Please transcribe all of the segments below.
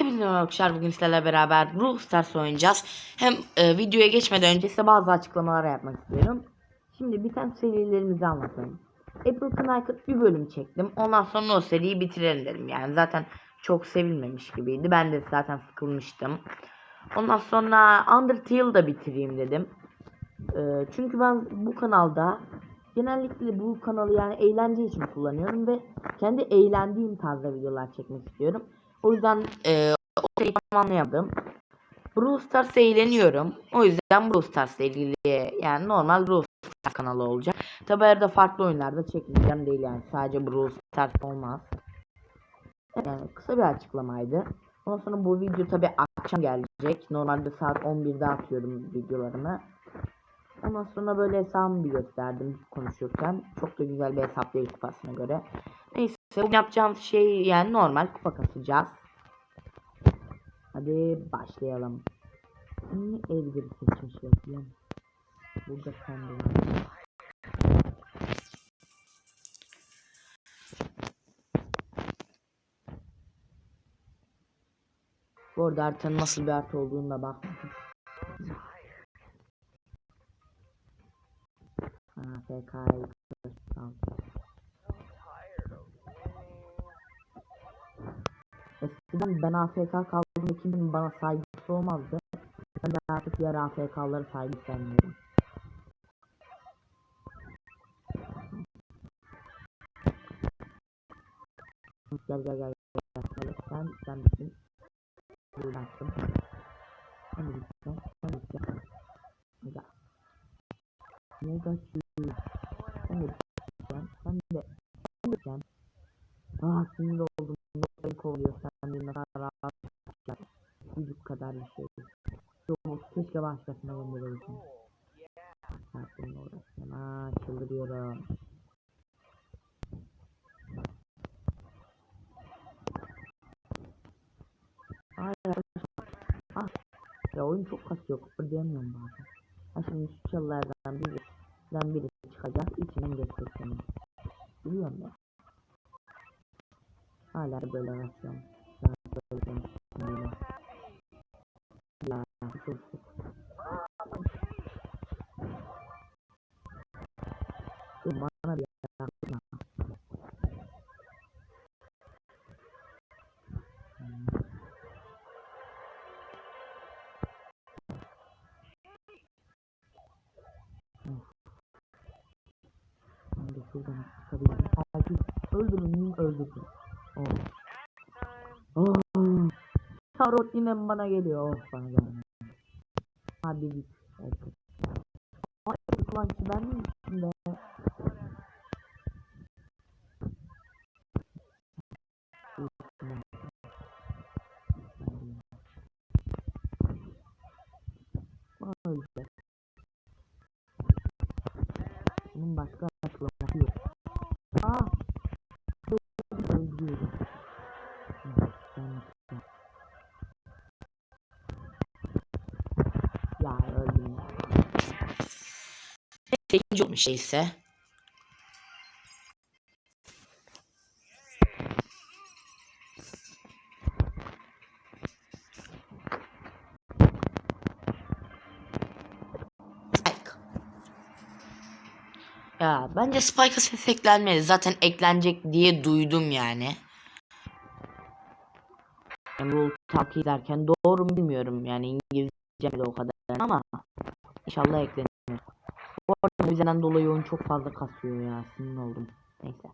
Hepinize arkadaşlar. Bugün sizlerle beraber Brawl Stars oynayacağız. Hem e, videoya geçmeden önce size bazı açıklamalar yapmak istiyorum. Şimdi bir tane serilerimizi anlatayım. April Knight bir bölüm çektim. Ondan sonra o seriyi bitirelim dedim. Yani zaten çok sevilmemiş gibiydi. Ben de zaten sıkılmıştım. Ondan sonra Undertale'ı da bitireyim dedim. E, çünkü ben bu kanalda genellikle bu kanalı yani eğlence için kullanıyorum ve kendi eğlendiğim tarzda videolar çekmek istiyorum. O yüzden e, o şeyi tamamlayamadım. Brawl Stars'ta eğleniyorum. O yüzden Brawl Stars'la ilgili yani normal Brawl Stars kanalı olacak. Tabi arada farklı oyunlarda çekmeyeceğim değil yani. Sadece Brawl Stars olmaz. Yani kısa bir açıklamaydı. Ondan sonra bu video tabi akşam gelecek. Normalde saat 11'de atıyorum videolarımı. Ondan sonra böyle hesabımı bir gösterdim konuşurken. Çok da güzel bir hesap değil kupasına göre. Neyse bugün yapacağımız şey yani normal kupa kasacağız. Hadi başlayalım. Niye Edgar'ı seçmiş bakayım. Burada kendi var. Bu arada haritanın nasıl bir harita olduğunu da bakmadım. AFK'yı tamam. Eskiden ben AFK kaldığımda kimsenin bana saygısı olmazdı. Ben de artık diğer AFK'ları saygı sevmiyorum. Gel gel gel. Sen sen misin? Buradan attım. Sen de gitsen. Sen de gitsen. Güzel. Ne kaçıyor? Sen de gitsen. Sen de. Gitsen. Ah sinir oldum. Beni kovuyor. Sen ne kadar rahat. Çocuk kadar bir şey. Yok keşke başkasına gönderebilsem. Saatlerine uğraşacağım. Aa çıldırıyorum. Ah. Ya oyun çok kasıyor. Kıpırdayamıyorum bazen. Ha şimdi şu çalılardan biri, biri çıkacak. İçinden geçecek senin. Biliyorum ya. Hala böyle. Daha böyle konuşuyorum. Şuradan çıkabilirim. Altı öldürün öldürdüm. Oh. Oh. Tarot yine bana geliyor. Oh bana gelmiyor. Hadi git. 8. olmuş ise Ya bence Spike'a ses eklenmedi. Zaten eklenecek diye duydum yani. Emerald takip ederken doğru mu bilmiyorum. Yani İngilizce de o kadar ama inşallah eklenir. Bu arada bizden dolayı oyun çok fazla kasıyor ya sinir oldum. Neyse.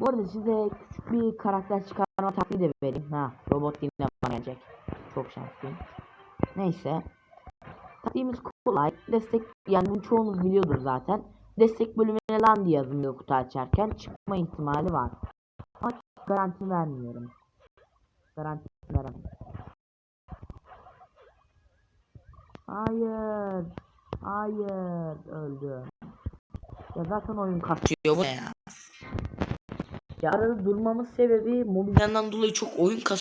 Bu arada size küçük bir karakter çıkarma taktiği de vereyim. Ha robot dinle bana gelecek. Çok şanslıyım. Neyse. Taktiğimiz kolay. Destek yani bunu çoğunuz biliyordur zaten. Destek bölümüne lan diye yazılıyor kutu açarken çıkma ihtimali var. Ama garanti vermiyorum. Garanti veremem. Hayır. Hayır. Öldü. Ya zaten oyun kasıyor bu ya? Ya arada durmamın sebebi mobilden dolayı çok oyun kasıyor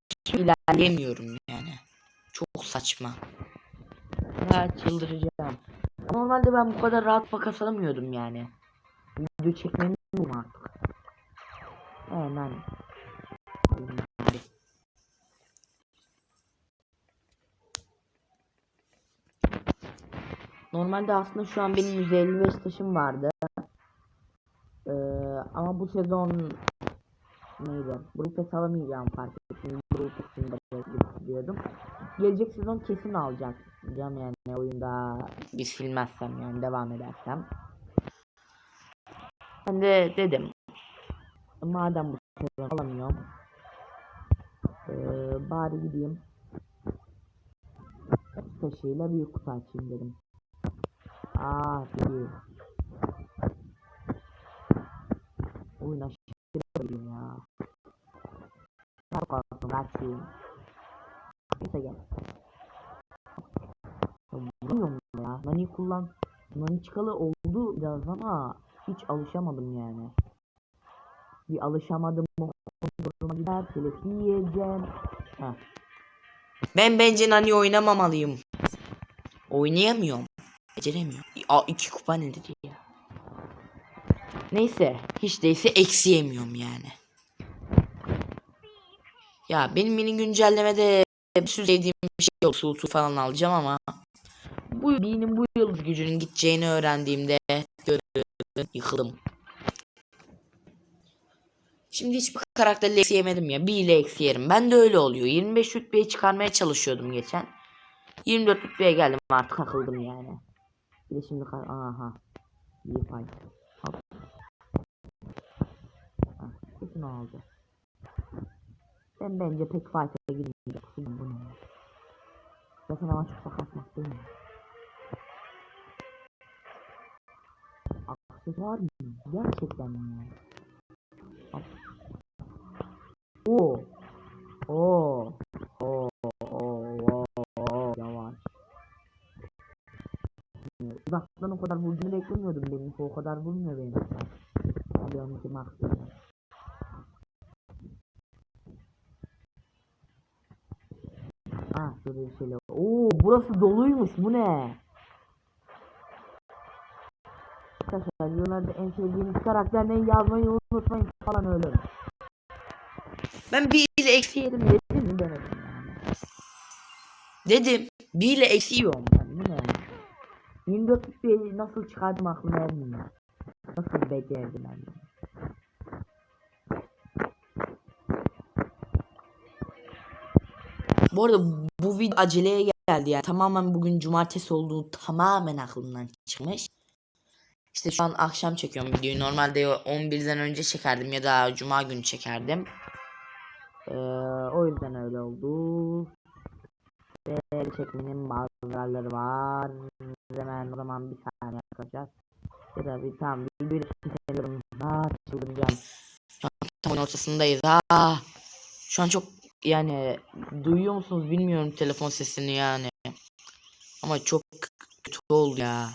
ilerleyemiyorum yani. Çok saçma. Ya çıldıracağım. Normalde ben bu kadar rahat makas alamıyordum yani. Video çekmenin Vurma artık. Ee nani. Normalde aslında şu an benim 155 taşım vardı. Ee, ama bu sezon neydi? Brutes alamayacağım fark ettim. Brutes'ini de bekliyordum. Gelecek sezon kesin alacak. Diyeceğim yani oyunda bir silmezsem yani devam edersem. Ben de dedim. Madem bu sezon alamıyorum. Ee, bari gideyim. Taşıyla büyük kutu açayım dedim. Aa değil. Oyun aşırı oyun ya. Kalktım her şeyim. Neyse gel. Bilmiyorum ya. Nani kullan. Nani çıkalı oldu biraz ama hiç alışamadım yani. Bir alışamadım mı? Duruma gider. Telef yiyeceğim. Heh. Ben bence Nani oynamamalıyım. Oynayamıyorum. Beceremiyorum. Aa iki kupa nedir ya? Neyse. Hiç değilse eksi yemiyorum yani. Ya benim mini güncellemede bir sürü sevdiğim bir şey yok. Sultu falan alacağım ama bu benim bu yıldız gücünün gideceğini öğrendiğimde yıkıldım. Şimdi hiçbir karakterle eksi yemedim ya. Bir ile eksi yerim. Ben de öyle oluyor. 25 rütbeye çıkarmaya çalışıyordum geçen. 24 rütbeye geldim artık takıldım yani. Bir de şimdi kar- aha. İyi pay. Al. Ha, kesin o aldı. Ben bence pek fight'a girmeyecek. Bu bu ne? Zaten ama çok kasmak değil mi? Aksesuar mı? Gerçekten mi? Oo. Oo. Vurduğunu beklemiyordum benimki o kadar vurmuyor benim. Hadi onunki maksimum. Ah şöyle bir şeyler. Oo burası doluymuş bu ne? Arkadaşlar yorumlarda en sevdiğiniz karakter ne yazmayı unutmayın falan öyle. Ben bir ile eksi yedim dedim mi demedim yani. Dedim bir ile eksi yiyorum ben bu ne? 24 bir nasıl çıkardım aklıma ermiyor. Nasıl becerdim ben bunu? Bu arada bu video aceleye geldi yani tamamen bugün cumartesi olduğu tamamen aklımdan çıkmış. İşte şu an akşam çekiyorum videoyu. Normalde 11'den önce çekerdim ya da cuma günü çekerdim. Ee, o yüzden öyle oldu. Ve çekmenin bazı zararları var. Hemen o zaman bir saniye arkadaşlar. Ya da bir tamam bir bir çekelim. Ha çıldıracağım. Şu tam ortasındayız. Ha. Şu an çok yani duyuyor musunuz bilmiyorum telefon sesini yani. Ama çok kötü oldu ya.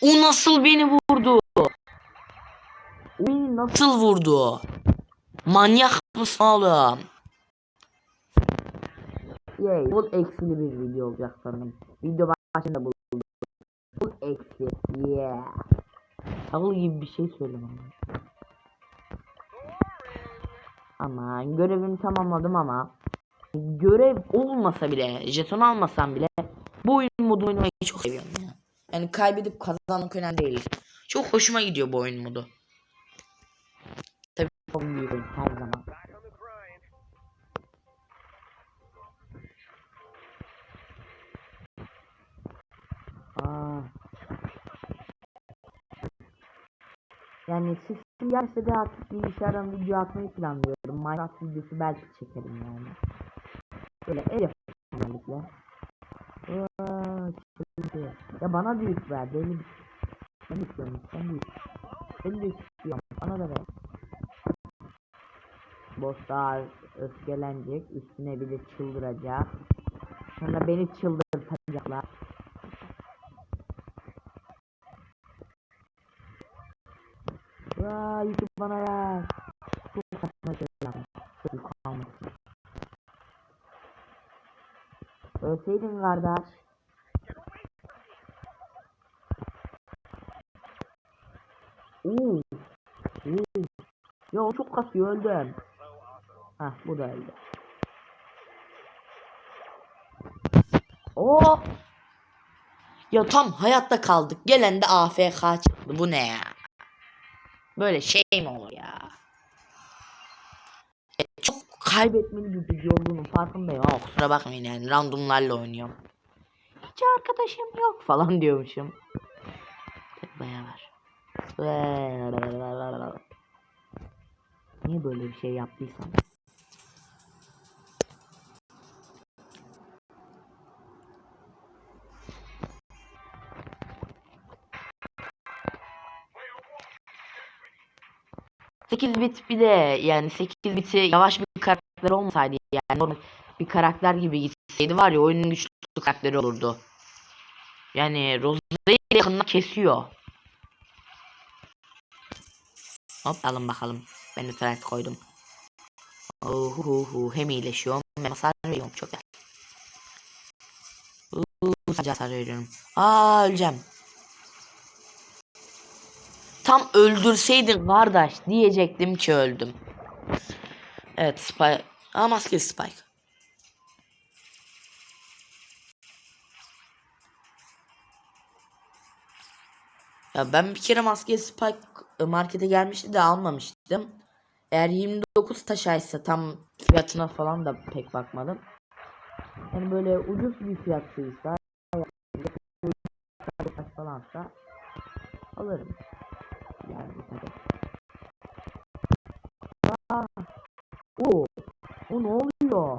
O nasıl beni vurdu? O beni nasıl vurdu? Manyak mısın oğlum? Yay. Full eksili bir video olacak sanırım. Video başında buldum. Full eksi. Yeah. Ağıl gibi bir şey söylemem. Aman görevimi tamamladım ama görev olmasa bile jeton almasam bile bu oyun modu oynamayı çok seviyorum ya. Yani kaybedip kazanmak önemli değil. Çok hoşuma gidiyor bu oyun modu. Tabii çok büyük oyun her zaman. Yani sesim gelse de artık bilgisayardan video atmayı planlıyorum. Minecraft videosu belki çekerim yani. Böyle ev yapıyorum. Ya bana büyük ver deli. Ben istiyorum sen büyük. Ben de istiyorum. Bana da ver. Bosslar öfkelenecek. Üstüne bir de çıldıracak. Sonra beni çıldırtacaklar. Vaa YouTube bana ver. Çok saçma şeyler. Çok yıkanmış. Ölseydin kardeş. Oo. Ya o çok kasıyor öldüm. Hah bu da öldü. Oo. Ya tam hayatta kaldık. Gelen de AFK çıktı. Bu ne ya? Böyle şey mi olur ya? E, çok kaybetmeli bir video olduğunu farkındayım ama kusura bakmayın yani randomlarla oynuyorum. Hiç arkadaşım yok falan diyormuşum. Bayağı var. Niye böyle bir şey yaptıysam? Sekiz bit bir de yani 8 biti yavaş bir karakter olmasaydı yani normal bir karakter gibi gitseydi var ya oyunun güçlü karakteri olurdu. Yani Rose'yi yakından kesiyor. Hop alın bakalım. Ben de taret koydum. Ohuhu hem iyileşiyorum hem hasar veriyorum çok güzel. Uuu sadece hasar veriyorum. Aa öleceğim. Tam öldürseydin kardeş diyecektim ki öldüm. Evet Spike. Aa maskeli Spike. Ya ben bir kere maskeli Spike e, markete gelmişti de almamıştım. Eğer 29 taşaysa tam fiyatına falan da pek bakmadım. Yani böyle ucuz bir fiyatlıysa falansa alırım. Yani tabii. Aa, o, o ne oluyor?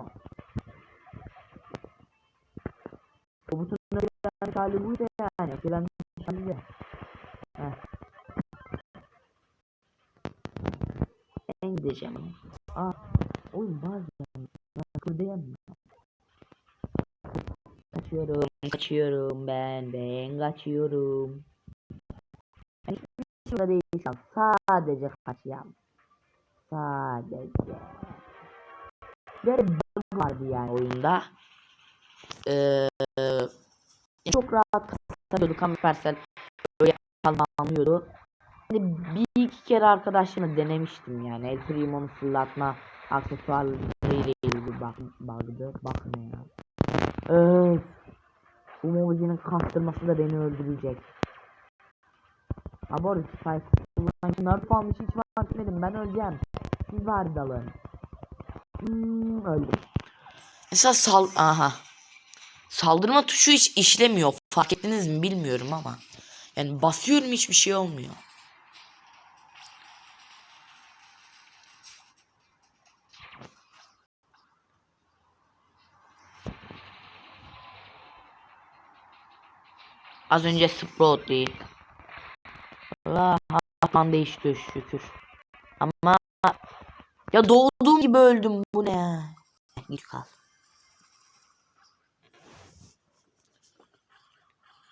Robotun ölen hali buydu yani. Ölen hali. Heh. Ben gideceğim. Aa, oğlum bazen ben kırdayım. Kaçıyorum, kaçıyorum ben, ben kaçıyorum. Ben hiçbir şey değilsem sadece kaçıyorum. Sadece. Böyle bug vardı yani oyunda. Ee, çok rahat kasabiliyorduk ama Supercell öyle anlıyordu. Hani bir iki kere arkadaşımla denemiştim yani. El Primo'nu fırlatma aksesuarlarıyla ilgili bug, bug'dı. Bakın ya. Öf. Bu mobicinin kastırması da beni öldürecek. Ha bu arada Spike kullanıcı nerf almış hiç fark etmedim. Ben öleceğim. Siz var. Hmm, öldüm. Mesela sal... Aha. Saldırma tuşu hiç işlemiyor. Fark ettiniz mi bilmiyorum ama. Yani basıyorum hiçbir şey olmuyor. Az önce Sprout değil. Allah atman değişti şükür. Ama ya doğduğum gibi öldüm bu ne? Git kal.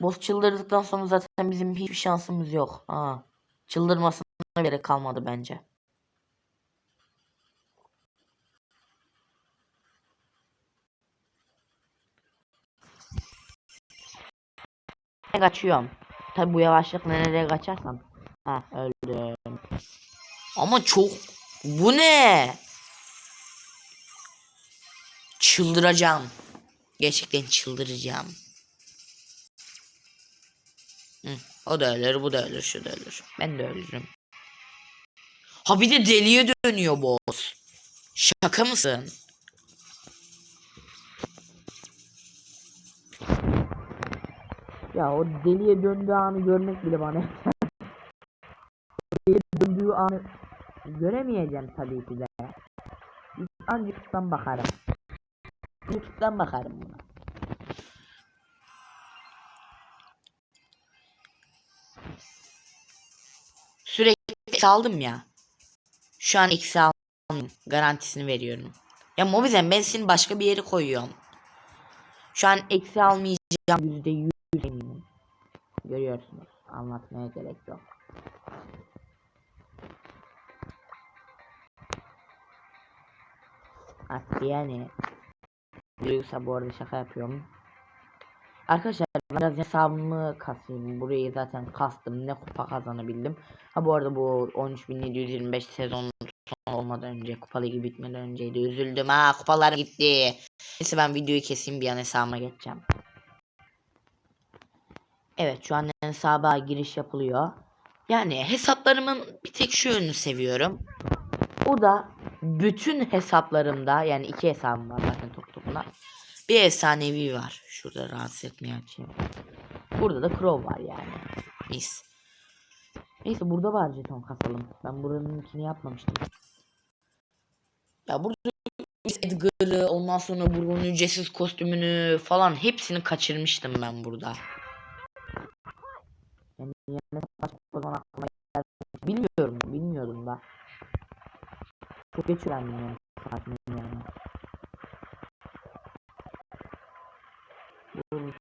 Boss çıldırdıktan sonra zaten bizim hiçbir şansımız yok. Ha. Çıldırmasına gerek kalmadı bence. Ben kaçıyorum. Tabi bu yavaşlıkla nereye kaçarsam. Ha öldüm. Ama çok... Bu ne? Çıldıracağım. Gerçekten çıldıracağım. Hı, o da ölür, bu da ölür, şu da ölür. Ben de ölürüm. Ha bir de deliye dönüyor boss. Şaka mısın? Ya o deliye döndüğü anı görmek bile bana deliye döndüğü anı göremeyeceğim tabii ki de. Ancak bakarım. YouTube'dan bakarım buna. Sürekli aldım ya. Şu an eksi almıyorum. Garantisini veriyorum. Ya Mobizen ben seni başka bir yere koyuyorum. Şu an eksi almayacağım yüzde yüz eminim. Görüyorsunuz. Anlatmaya gerek yok. Artık yani Yoksa bu arada şaka yapıyorum. Arkadaşlar ben biraz hesabımı kasayım. Burayı zaten kastım. Ne kupa kazanabildim. Ha bu arada bu 13.725 sezon olmadan önce kupa ligi bitmeden önceydi. Üzüldüm ha kupalar gitti. Neyse ben videoyu keseyim bir an hesabıma geçeceğim. Evet şu an hesaba giriş yapılıyor. Yani hesaplarımın bir tek şu yönünü seviyorum. O da bütün hesaplarımda yani iki hesabım var zaten top topuna. Bir efsanevi var. Şurada rahatsız etmeye açayım. Burada da Crow var yani. Mis. Neyse burada var jeton kasalım. Ben buranın ikini yapmamıştım. Ya burada Edgar'ı ondan sonra Burgon'un ücretsiz kostümünü falan hepsini kaçırmıştım ben burada. Yani yani. Bilmiyorum. Çok geç öğrendim yani. Sakin yani. Vur.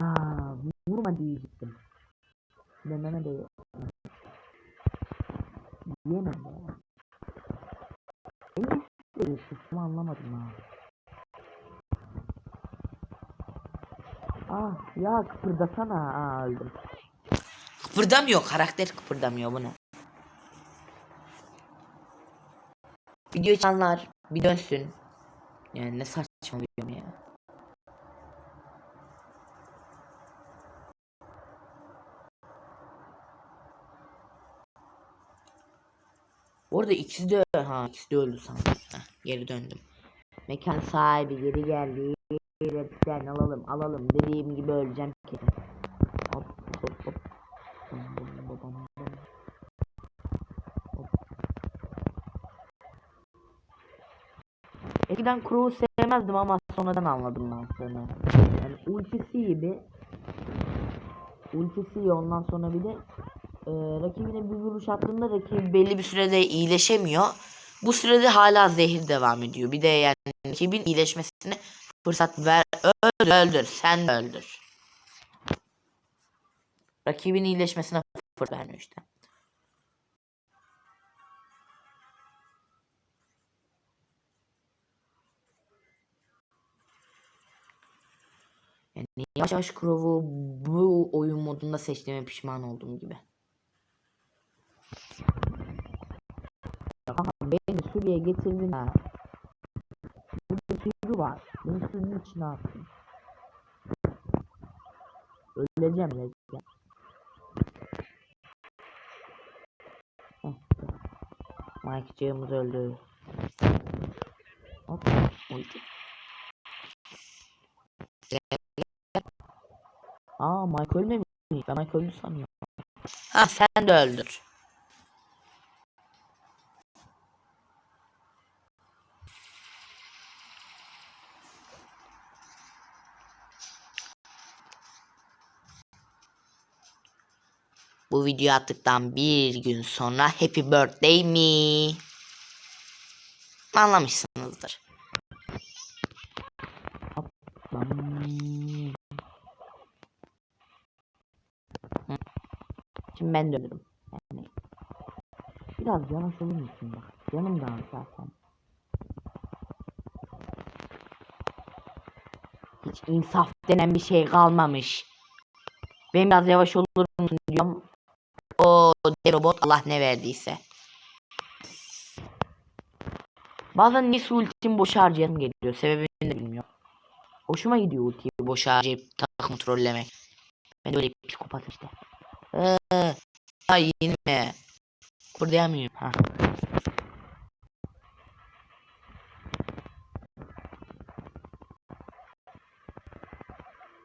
Aa, vurma diyecektim. Dememe de yok. Yemem ya. En üstleri anlamadım ha. Ah ya kıpırdasana. Aa öldüm. Kıpırdamıyor karakter kıpırdamıyor bunu. Video çanlar bir dönsün. Yani ne saçmalıyorum ya. Orada ikisi de ha ikisi de öldü sandım. Heh, geri döndüm. Mekan sahibi geri geldi. Repten alalım alalım dediğim gibi öleceğim ki. Eskiden Crow'u sevmezdim ama sonradan anladım mantığını. Yani ultisi gibi ultisi iyi ondan sonra bir de e, rakibine bir vuruş attığında rakip belli bir sürede iyileşemiyor. Bu sürede hala zehir devam ediyor. Bir de yani rakibin iyileşmesine fırsat ver. Öldür, öldür. Sen öldür. Rakibin iyileşmesine fırsat vermiyor işte. Yani yavaş yavaş Crow'u bu oyun modunda seçtiğime pişman oldum gibi. Ama beni Suriye getirdin ha. Burada sürü var. Beni sürünün içine attın. Öleceğim öleceğim. Mike'cığımız öldü. Hop. Uydu. Aa Mike ölmemiş. Ben Mike öldü sanıyorum. Ha sen de öldür. Bu video attıktan bir gün sonra Happy Birthday me. Anlamışsınızdır. Hı. Şimdi ben dönürüm. Yani biraz yavaş olur musun bak. Yanımdan zaten. Hiç insaf denen bir şey kalmamış. Ben biraz yavaş olur musun diyorum. O robot Allah ne verdiyse. Bazen niye ultim boş harcayasım geliyor. Sebebini de bilmiyorum. Hoşuma gidiyor ultiyi boş harcayıp takım trollemek. Ben öyle bir psikopat işte. Eee. Ay yine mi? Kurdayamıyorum. Ha.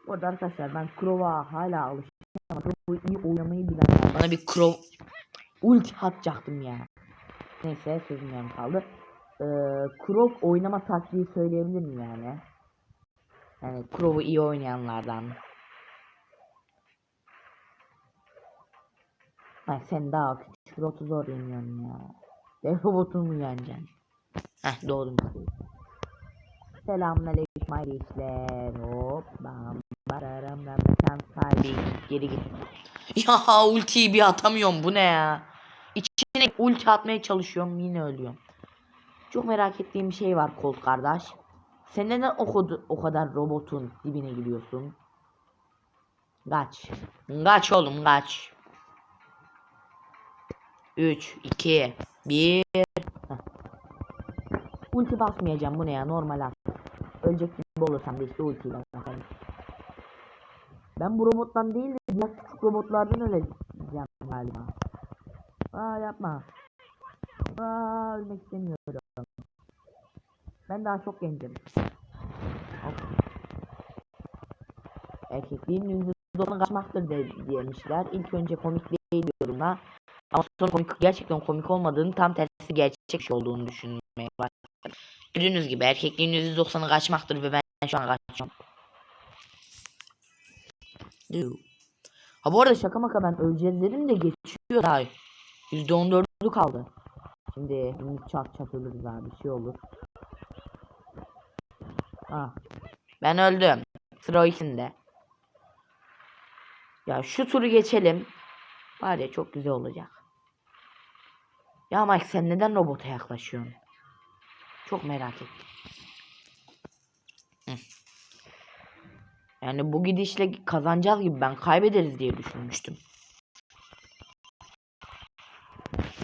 Bu arada arkadaşlar ben Crow'a hala alıştım ama Crow'u iyi oynamayı bilen. Bana bir Crow ulti atacaktım ya. Neyse sözüm yarım kaldı. Ee, Crow oynama taktiği söyleyebilir miyim yani? Yani Crow'u iyi oynayanlardan. Ay sen daha küçük robotu zor yeniyorsun ya. Dev robotunu mu yeneceksin? Heh doğdum. Selamünaleyküm hayırlı işler. Hop bam bararam ram mekan sahibi geri git. Ya ultiyi bir atamıyorum bu ne ya? İçine ulti atmaya çalışıyorum yine ölüyorum. Çok merak ettiğim bir şey var Colt kardeş. Sen neden o, o kadar robotun dibine gidiyorsun? Kaç. Kaç oğlum kaç. 3, 2, 1. Ulti basmayacağım bu ne ya normal at. Ölecek gibi olursam da işte ultiyle bakarım. Ben bu robottan değil de diğer küçük robotlardan öleceğim galiba. Aa yapma. Aa ölmek istemiyorum. Ben daha çok gencim. Hop. Erkekliğin yüzü kaçmaktır de, demişler. İlk önce komik değil diyorumlar. Ama sonra komik, gerçekten komik olmadığını tam tersi gerçek şey olduğunu düşünmeye başladım. Gördüğünüz gibi erkekliğin %90'ı kaçmaktır ve ben şu an kaçıyorum. Ha bu arada şaka maka ben öleceğiz dedim de geçiyor daha. %14'ü kaldı. Şimdi çat çat ölürüz abi bir şey olur. Ha. Ben öldüm. Sıra o ikisinde. Ya şu turu geçelim. Var ya çok güzel olacak. Ya Mike sen neden robota yaklaşıyorsun? Çok merak ettim. Hı. Yani bu gidişle kazanacağız gibi ben kaybederiz diye düşünmüştüm.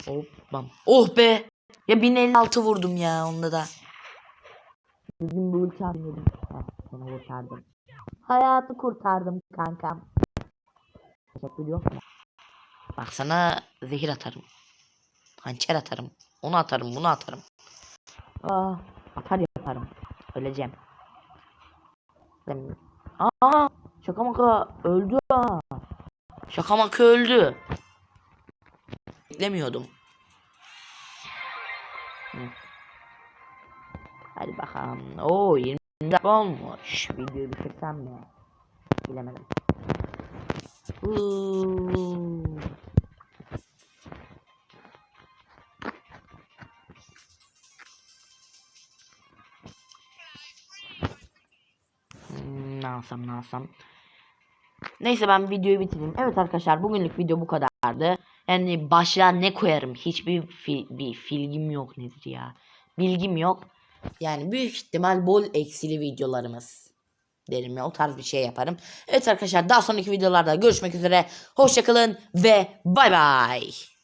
Hoppam. Oh be! Ya 1056 vurdum ya onda da. Bizim bu ulti. Heh, seni kurtardım. Hayatı kurtardım kankam. Teşekkür yok mu? Bak sana zehir atarım. Hançer atarım. Onu atarım, bunu atarım. Aa, atar yaparım. Öleceğim. Aa, şaka maka öldü ha. Şaka maka öldü. Beklemiyordum. Hı. Hadi bakalım. Oo 20 dakika olmuş. Videoyu bitirsem mi? Bilemedim. Uuu. Alsam ne alsam. Neyse ben videoyu bitireyim. Evet arkadaşlar bugünlük video bu kadardı. Yani başlığa ne koyarım hiçbir fi- bir filgim yok nedir ya. Bilgim yok. Yani büyük ihtimal bol eksili videolarımız derim ya o tarz bir şey yaparım. Evet arkadaşlar daha sonraki videolarda görüşmek üzere. Hoşçakalın ve bay bay.